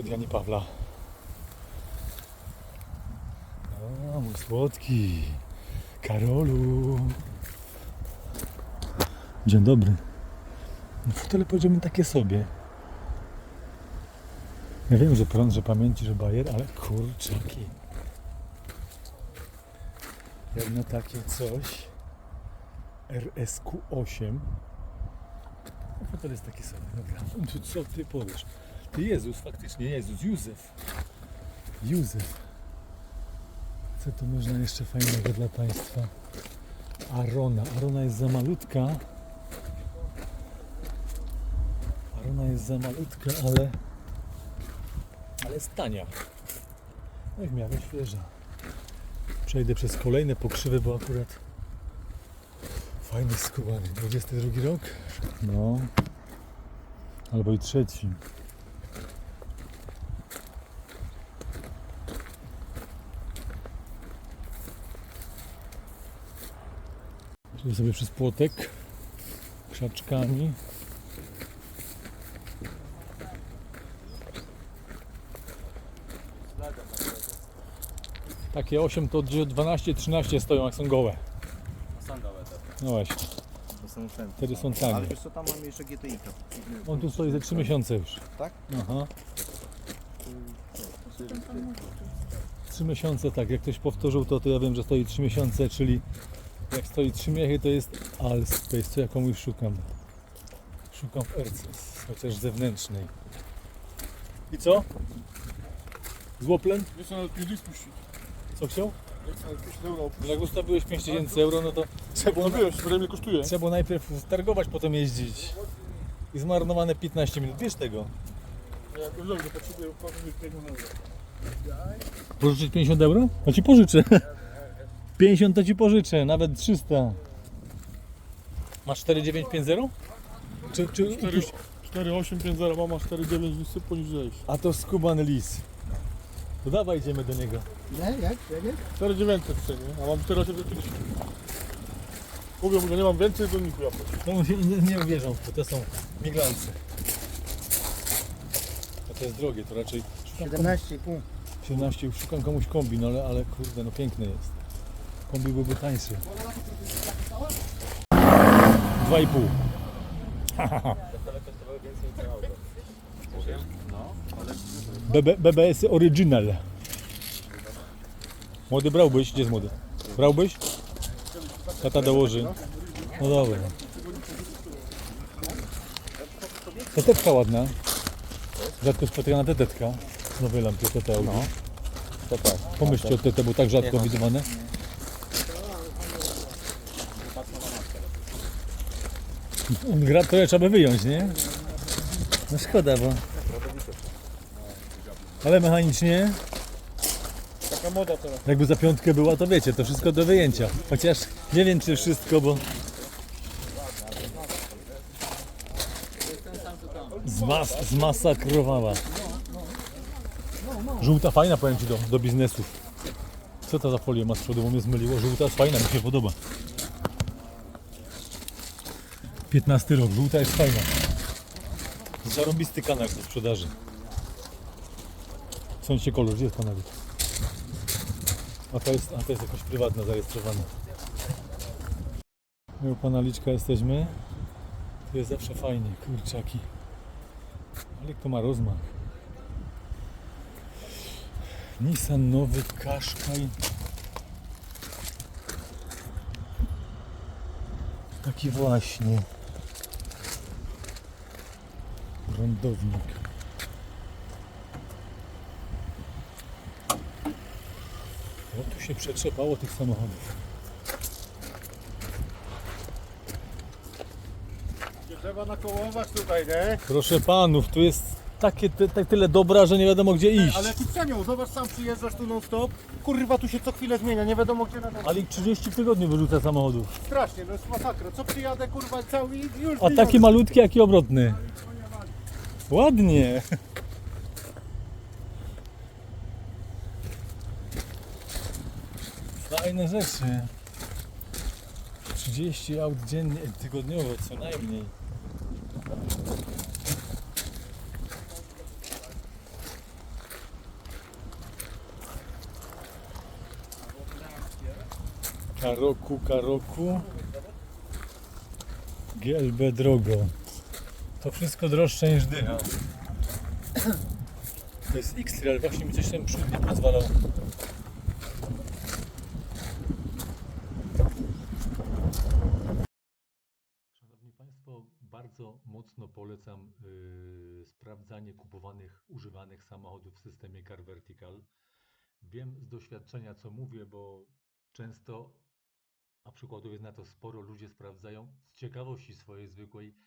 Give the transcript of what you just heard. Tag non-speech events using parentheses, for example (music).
od Jani Pawla. O, mój słodki. Karolu. Dzień dobry. No, Fotele powiedziałbym takie sobie. Ja wiem, że prąd, że pamięci, że bajer, ale kurczaki. Jedno takie coś. RSQ8. No fotel jest taki sobie, dobra. (laughs) No co ty powiesz? Ty Jezus, faktycznie Jezus, Józef. Józef. Co tu można jeszcze fajnego dla Państwa? Arona. Arona jest za malutka. Arona jest za malutka, ale ale jest tania. No i w miarę świeża. Przejdę przez kolejne pokrzywy, bo akurat fajny skubany. 22 rok? No. Albo i trzeci. Przejdę sobie przez płotek krzaczkami. Takie 8 to 12-13 stoją jak są gołe. Są gołe te. No właśnie, To są ten. wtedy są Ale tanie. wiesz co, tam mamy jeszcze GTI. -ka. On tu stoi ze 3 miesiące już. Tak? Aha. 3 miesiące, tak, jak ktoś powtórzył to, to ja wiem, że stoi 3 miesiące, czyli jak stoi 3 miechy, to jest Allspace, co ja komuś szukam. Szukam w RCS, chociaż zewnętrznej. I co? Złoplen? Wiesz, nawet nie spuścić. Co chciał? Jak nawet 50 euro. No Jak ustawiłeś 5000 euro, no to trzeba No było, wiesz, tyle mnie kosztuje. trzeba było najpierw targować, potem jeździć. I zmarnowane 15 minut, wiesz tego. Ja go żegnę, potrzebuję 50 euro. Pożyczyć 50 euro? To ci pożyczę. (laughs) 50 to ci pożyczę, nawet 300. Masz 4950? Czy, czy, 4, 4850, mama 49 listy poniżej. A to skubany lis. To dawaj idziemy do niego. Nie, jak? Jak? jak? 4900 w cenie, a mam 4830. Mówię mu, że nie mam więcej, to nikt ja No nie, nie, nie uwierzą w to, to są miglalce. A to jest drogie, to raczej szukam, kom- 17,5. 17, szukam komuś kombi, no ale, ale kurde, no piękny jest. Kombi byłby tańszy. 2,5. BB, BBS Original. Młody brałbyś? Gdzie jest młody? Brałbyś? Tata dołoży. No dobra. Tetetka ładna. Rzadko spotykana tetetka. Nowej lampy TT. No. To tak. Pomyślcie o TT, bo tak rzadko widywane. Gra to trzeba by wyjąć, nie? No szkoda, bo... Ale mechanicznie, Taka moda teraz. jakby za piątkę była, to wiecie, to wszystko do wyjęcia. Chociaż nie wiem, czy wszystko, bo... Zmas, zmasakrowała. Żółta fajna, powiem Ci, do, do biznesów. Co to za folię ma z przodu, bo mnie zmyliło. Żółta jest fajna, mi się podoba. 15 rok, żółta jest fajna. Zarąbisty kanał do sprzedaży. W sensie kolor, gdzie jest kanał? A to jest, a to jest jakoś prywatna zarejestrowana. My u pana Liczka jesteśmy. Tu jest zawsze fajnie, kurczaki. Ale to ma rozmach. Nissan nowy Qashqai. Taki właśnie. Prądownik. O, tu się przetrzepało tych samochodów. Trzeba nakołować tutaj, nie? Proszę panów, tu jest takie ty, tak tyle dobra, że nie wiadomo gdzie iść. Ale jaki przenią, zobacz sam przyjeżdżasz tu non stop. Kurwa tu się co chwilę zmienia, nie wiadomo gdzie na Ale ich 30 w tygodniu wyrzuca samochodów. Strasznie, no jest masakra. Co przyjadę kurwa cały i już A taki malutki, jaki obrotny. Ładnie. Fajne rzeczy. 30 aut dziennie, tygodniowo co najmniej. Karoku, karoku. GLB drogo. To wszystko droższe niż dycha. To jest X-Trail, właśnie mi coś ten przód nie pozwalał. Szanowni Państwo, bardzo mocno polecam yy, sprawdzanie kupowanych, używanych samochodów w systemie Car Vertical. Wiem z doświadczenia, co mówię, bo często, a przykładów jest na to sporo, ludzie sprawdzają z ciekawości swojej zwykłej